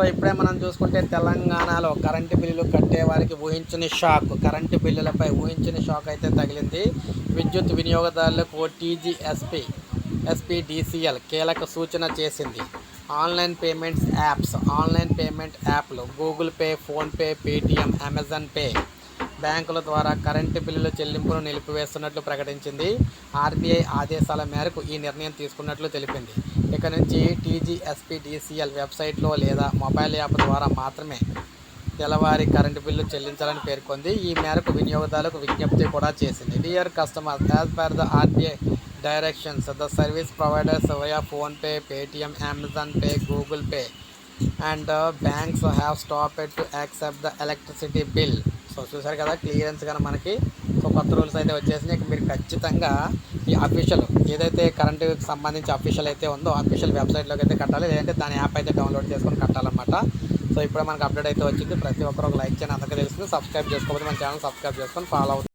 So ఇప్పుడే మనం చూసుకుంటే తెలంగాణలో కరెంటు బిల్లులు కట్టే వారికి ఊహించని షాక్. కరెంటు బిల్లులపై ఊహించని షాక్ అయితే తగిలింది. విద్యుత్ వినియోగదారులకు టీజీఎస్పీ ఎస్పీడీసీఎల్ కీలక సూచన చేసింది. Online payments apps online payment యాప్లు Google Pay PhonePe Paytm Amazon Pay బ్యాంకుల ద్వారా కరెంటు బిల్లుల చెల్లింపును నిలిపివేస్తున్నట్లు ప్రకటించింది. ఆర్బీఐ ఆదేశాల మేరకు ఈ నిర్ణయం తీసుకున్నట్లు తెలిపింది. ఇక నుంచి టీజీఎస్పీడీసీఎల్ వెబ్సైట్లో లేదా మొబైల్ యాప్ ద్వారా మాత్రమే తెల్లవారి కరెంటు బిల్లు చెల్లించాలని పేర్కొంది. ఈ మేరకు వినియోగదారులకు విజ్ఞప్తి కూడా చేసింది. Dear customer as per the RBI directions the service providers via PhonePe Paytm Amazon Pay Google Pay and banks have stopped to accept the electricity bill so చూసారు కదా క్లియరెన్స్ కానీ మనకి. సో కొత్త రూల్స్ అయితే వచ్చేసినాయి. ఇక మీరు ఖచ్చితంగా ఈ అఫీషియల్ ఏదైతే కరెంటుకి సంబంధించి అఫీషియల్ అయితే ఉందో అఫీషియల్ వెబ్సైట్లోకి అయితే కట్టాలి. లేదంటే దాని యాప్ అయితే డౌన్లోడ్ చేసుకొని కట్టాలన్నమాట. సో ఇప్పుడు మనకు అప్డేట్ అయితే వచ్చింది. ప్రతి ఒక్కరు ఒక లైక్ చేయని అందరికీ తెలుస్తుంది. సబ్స్క్రైబ్ చేసుకోకపోతే మన ఛానల్ సబ్స్క్రైబ్ చేసుకొని ఫాలో అవుతుంది.